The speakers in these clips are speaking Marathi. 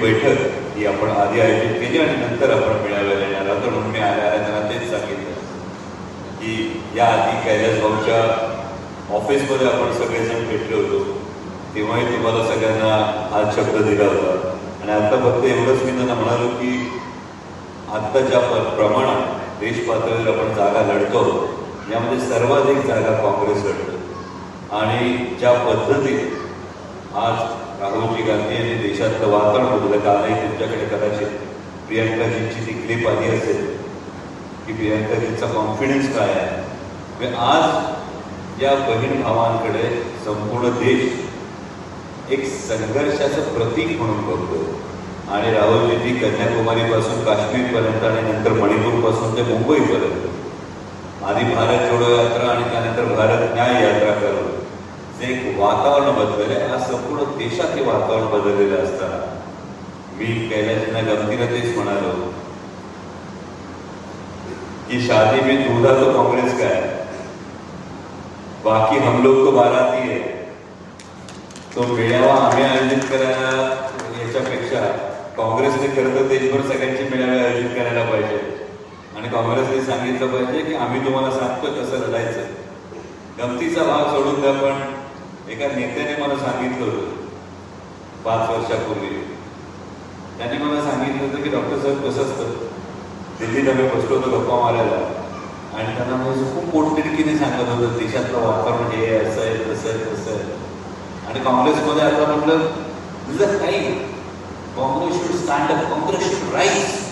बैठक ही आपण आधी आयोजित केली आणि नंतर आपण मेळाव्याला येणार आहोत. म्हणून मी आल्या आल्या त्यांना तेच सांगितलं की या आधी कैलास भाऊच्या ऑफिसमध्ये आपण सगळेजण भेटले होतो. तेव्हाही तुम्हाला सगळ्यांना आज शब्द दिला होता. आणि आता फक्त एवढंच मी त्यांना म्हणालो की आत्ता ज्या प्रमाणात देश पातळीवर आपण जागा लढतो यामध्ये सर्वाधिक जागा काँग्रेस लढतो. आणि ज्या पद्धतीने आज राहुलजी गांधी यांनी देशातलं वातावरण बदललं. कालही तुमच्याकडे कदाचित प्रियंकाजींची ती क्लिप आली असेल की प्रियंकाजींचा कॉन्फिडन्स काय आहे? आज या बहीण भावांकडे संपूर्ण देश एक संघर्षाचं प्रतीक म्हणून बघतो. आणि राहुलजींनी कन्याकुमारीपासून काश्मीरपर्यंत आणि नंतर मणिपूरपासून ते मुंबईपर्यंत. आधी भारत जोडो यात्रा आणि त्यानंतर भारत न्याय यात्रा करून जे एक वातावरण बदलले आज संपूर्ण देशात हे वातावरण बदललेलं असताना मी कैलासजींना गमतीला तेच म्हणालो. की शादी में दूधा तो काँग्रेस का है बाकी हम लोग तो बाराती है तो मेळावा आम्ही आयोजित करायला याच्यापेक्षा काँग्रेसने खरं तर देशभर सगळ्यांचे मेळावे आयोजित करायला पाहिजे. आणि काँग्रेसने सांगितलं पाहिजे की आम्ही तुम्हाला सांगतो कसं लढायचं. गमतीचा भाग सोडून द्या पण एका नेत्याने मला सांगितलं होतं पाच वर्षापूर्वी. त्यांनी मला सांगितलं होतं की डॉक्टर साहेब कसं असतं? दिल्लीत आम्ही बसलो होतो गप्पा मारायला. आणि त्यांना म्हणजे खूप पोटतिडकीने सांगत होतं वाका म्हणजे हे असं आहे तसं आहे तसं आहे. आणि काँग्रेसमध्ये आता म्हटलं तुझं काही Congress should stand up Congress should rise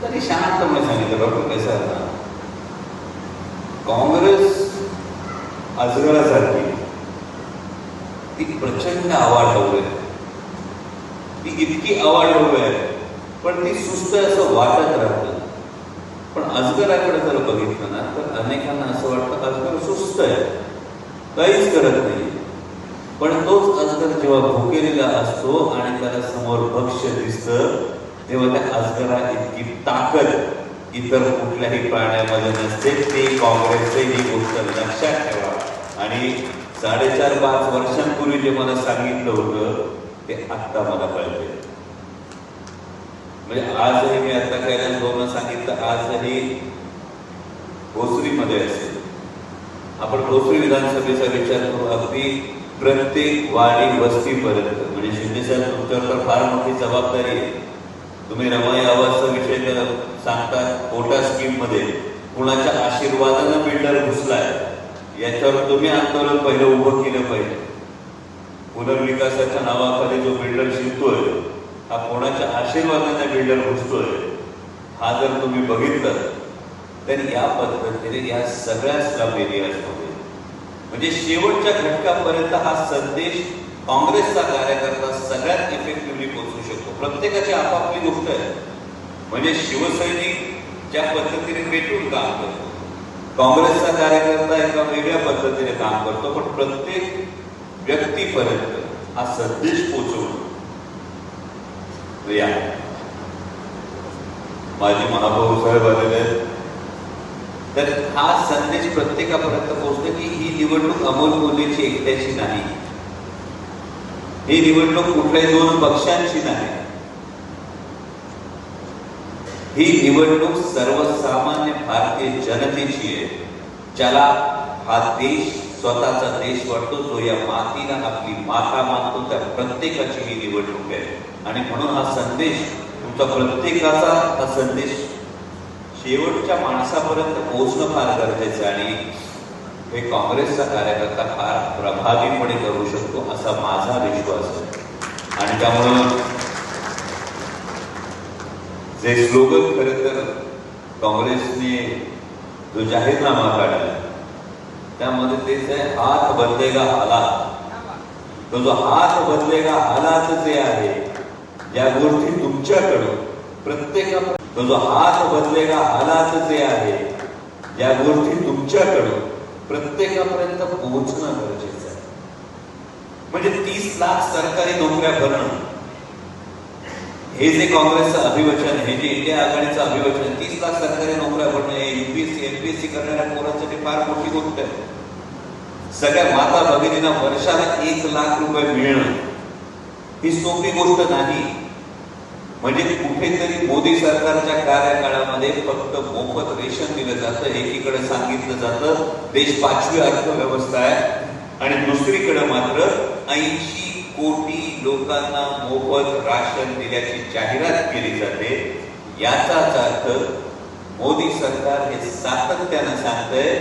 त्यांनी शांतपणे सांगितलं डॉक्टर कसं आता? काँग्रेस अजगरासारखी ती प्रचंड आवाढव्य आहे ती इतकी आवाढव्य आहे पण ती सुस्त आहे असं वाटत राहतं. पण अजगराकडे जर बघितलं ना तर अनेकांना असं वाटतं अजगर सुस्त आहे. काहीच करत नाही. पण तोच अजगर जेव्हा भुकेलेला असतो आणि त्याला समोर भक्ष्य दिसतं तेव्हा त्या अजगरा इतकी ताकद इतर कुठल्याही प्राण्यामध्ये नसते. ते काँग्रेसचे ही गोष्ट लक्षात ठेवा. आणि साडेचार पाच वर्षांपूर्वी जे मला सांगितलं होतं ते आत्ता मला कळते म्हणजे आजही मी आता कैलास भाऊनं सांगितलं आजही भोसरीमध्ये असेल. आपण भोसरी विधानसभेचा विचार करू अगदी प्रत्येक वाडी वस्तीपर्यंत. म्हणजे शिंदेसाहेब तुमच्यावर तर फार मोठी जबाबदारी आहे. तुम्ही रमाई आवाजचा विषय सांगता कोटा स्कीममध्ये कुणाच्या आशीर्वादानं बिल्डर घुसलाय? याच्यावर तुम्ही आंदोलन पहिलं उभं केलं पाहिजे. पुनर्विकासाच्या नावाखाली जो बिल्डर शिरतोय हा कोणाच्या आशीर्वादाने बिल्डर घुसतोय हा जर तुम्ही बघितलं तर या पद्धतीने या सगळ्या स्लम एरियाजमध्ये म्हणजे शेवटच्या घटकापर्यंत हा संदेश काँग्रेसचा कार्यकर्ता सगळ्यात इफेक्टिव्हली पोहोचू शकतो. प्रत्येकाची आपापली गोष्ट आहे. म्हणजे शिवसैनिक ज्या पद्धतीने पेटून काम करतो काँग्रेसचा कार्यकर्ता एका वेगळ्या पद्धतीने काम करतो पण प्रत्येक व्यक्तीपर्यंत हा संदेश पोचवणं या माझे महाभाऊ साहेब आलेले आहेत. तर हा संदेश प्रत्येकापर्यंत पोहोचतो की ही निवडणूक अमोल कोल्हेची एकट्याची नाही. ही निवडणूक कुठल्याही दोन पक्षांची नाही. ही निवडणूक सर्वसामान्य भारतीय जनतेची आहे. ज्याला हा देश स्वतःचा देश वाटतो जो या मातीला आपली माता मानतो त्या प्रत्येकाची ही निवडणूक आहे. आणि म्हणून हा संदेश तुमचा प्रत्येकाचा हा संदेश शेवटच्या माणसापर्यंत पोहोचणं फार गरजेचं आणि हे काँग्रेसचा कार्यकर्ता फार प्रभावीपणे करू शकतो असा माझा विश्वास आहे. आणि त्यामुळं जे स्लोगन खरं तर काँग्रेसने जो जाहीरनामा काढला त्यामध्ये तेच आहे हात बदलेगा हालात तो जो हात बदलेगा हालात जे आहे या गोष्टी तुमच्याकडून प्रत्येका तो जो हात बदलेगा हालात जे आहे या गोष्टी तुमच्याकडून प्रत्येकापर्यंत पोहोचणं गरजेचं आहे. म्हणजे तीस लाख सरकारी नोकऱ्या भरणं हे जे काँग्रेसचं अभिवचन हे जे इंडिया आघाडीचं अभिवचन तीस लाख सरकारी नोकऱ्या भरणं हे युपीएससी एमपीएससी करणाऱ्या पोरांसाठी फार मोठी गोष्ट आहे. सगळ्या माता भगिनींना वर्षाला एक लाख रुपये मिळणं ही सोपी गोष्ट नाही. म्हणजे कुठेतरी मोदी सरकारच्या कार्यकाळामध्ये फक्त मोफत रेशन दिलं जातं एकीकडे सांगितलं जातं देश पाचवी अर्थव्यवस्था आहे. आणि दुसरीकडे मात्र ऐंशी कोटी लोकांना मोफत राशन दिल्याची जाहिरात केली जाते याचाच अर्थ मोदी सरकार हे सातत्यानं सांगतंय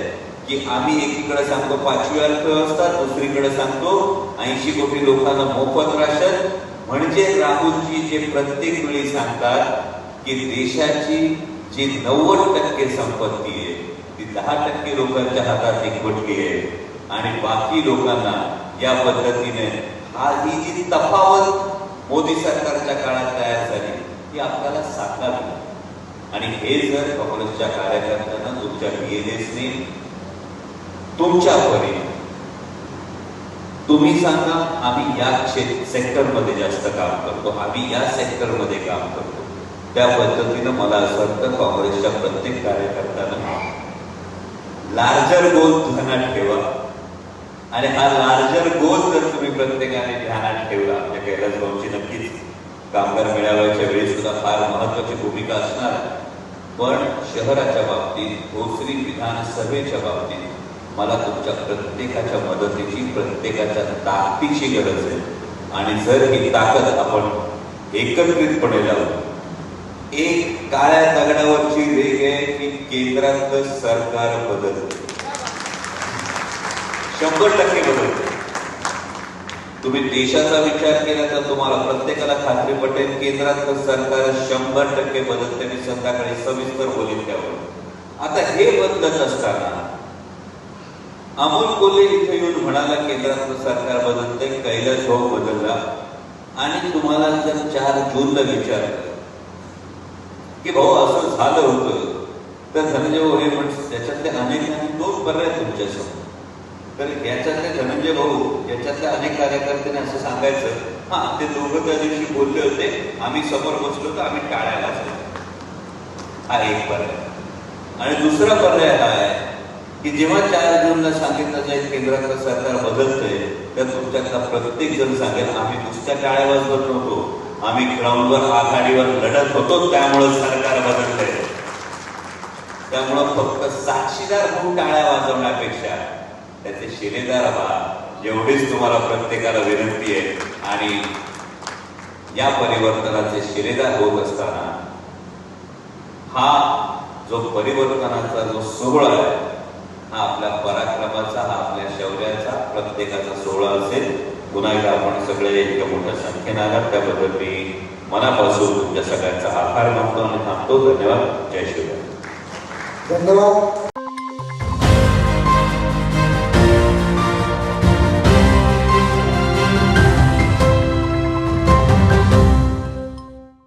की आम्ही एकीकडे सांगतो पाचवी अर्थव्यवस्था दुसरीकडे सांगतो ऐंशी कोटी लोकांना मोफत राशन. म्हणजे राहुलजी जे प्रत्येक वेळी सांगतात की देशाची जी नव्वद टक्के संपत्ती आहे ती दहा टक्के लोकांच्या हातात एकवटली आहे. आणि बाकी लोकांना या पद्धतीने हा ही जी तफावत मोदी सरकारच्या काळात तयार झाली ती आपल्याला साकारावी आणि हे जर काँग्रेसच्या कार्यकर्त्यांना तुमच्या डीएनएसने तुमच्या परी तुम्ही सांगा आम्ही या सेक्टरमध्ये जास्त काम करतो आम्ही या सेक्टरमध्ये काम करतो. त्या पद्धतीनं मला असं वाटतं काँग्रेसच्या प्रत्येक कार्यकर्त्यानं लार्जर गोल ध्यानात ठेवा. आणि हा लार्जर गोल जर तुम्ही प्रत्येकाने ध्यानात ठेवला म्हणजे कैलास भाऊची नक्कीच कामगार मेळाव्याच्या वेळी सुद्धा फार महत्वाची भूमिका असणार. पण शहराच्या बाबतीत भोसरी विधानसभेच्या बाबतीत मला तुमच्या प्रत्येकाच्या मदतीची प्रत्येकाच्या ताकदीची गरज आहे. आणि जर ही ताकद आपण एकत्रितपणे लावू एक काळ्या दगडावरची रेग आहे की केंद्रातलं सरकार बदलतं. शंभर टक्के बदलते तुम्ही देशाचा विचार केला तर तुम्हाला प्रत्येकाला खात्री पटेल केंद्राचं सरकार शंभर टक्के बदलते मी संध्याकाळी सविस्तर बोलेन त्यावर आता हे बदलत असताना अमोल कोल्हे इथे येऊन म्हणाला केंद्रातलं सरकार बदलते कैलास भाऊ बदलला. आणि तुम्हाला जर चार जूनला विचारलं की भाऊ असं झालं होतं तर धनंजय हे म्हण त्याच्यातले अनेक दोन पर्याय तुमच्यासमोर. तर याच्यातले धनंजय भाऊ याच्यातल्या अनेक कार्यकर्त्यांनी असं सांगायचं हा ते दोघं त्या दिवशी बोलले होते आम्ही समोर बसलो तर आम्ही टाळायला हा एक पर्याय. आणि दुसरा पर्याय हा आहे की जेव्हा चार जूनला सांगितलं जाईल केंद्रातलं सरकार बदलतंय तर तुमच्यातला प्रत्येक जण सांगेल आम्ही नुसत्या टाळ्या वाजवत नव्हतो आम्ही ग्राउंडवर आघाडीवर लढत होतो त्यामुळं सरकार बदलतंय. त्यामुळं फक्त साक्षीदार म्हणून टाळ्या वाजवण्यापेक्षा त्याचे शिलेदार व्हा. एवढीच तुम्हाला प्रत्येकाला विनंती आहे. आणि या परिवर्तनाचे शिलेदार होत असताना हा जो परिवर्तनाचा जो सोहळा आहे हा आपल्या पराक्रमाचा हा आपल्या शौर्याचा प्रत्येकाचा सोहळा असेल. पुन्हा एकदा आपण सगळे इतक्या मोठ्या संख्येनं आलात. त्याबद्दल मी मनापासून तुमच्या सगळ्यांचा आभार मानतो आणि थांबतो. धन्यवाद. जय शिवराय धन्यवाद.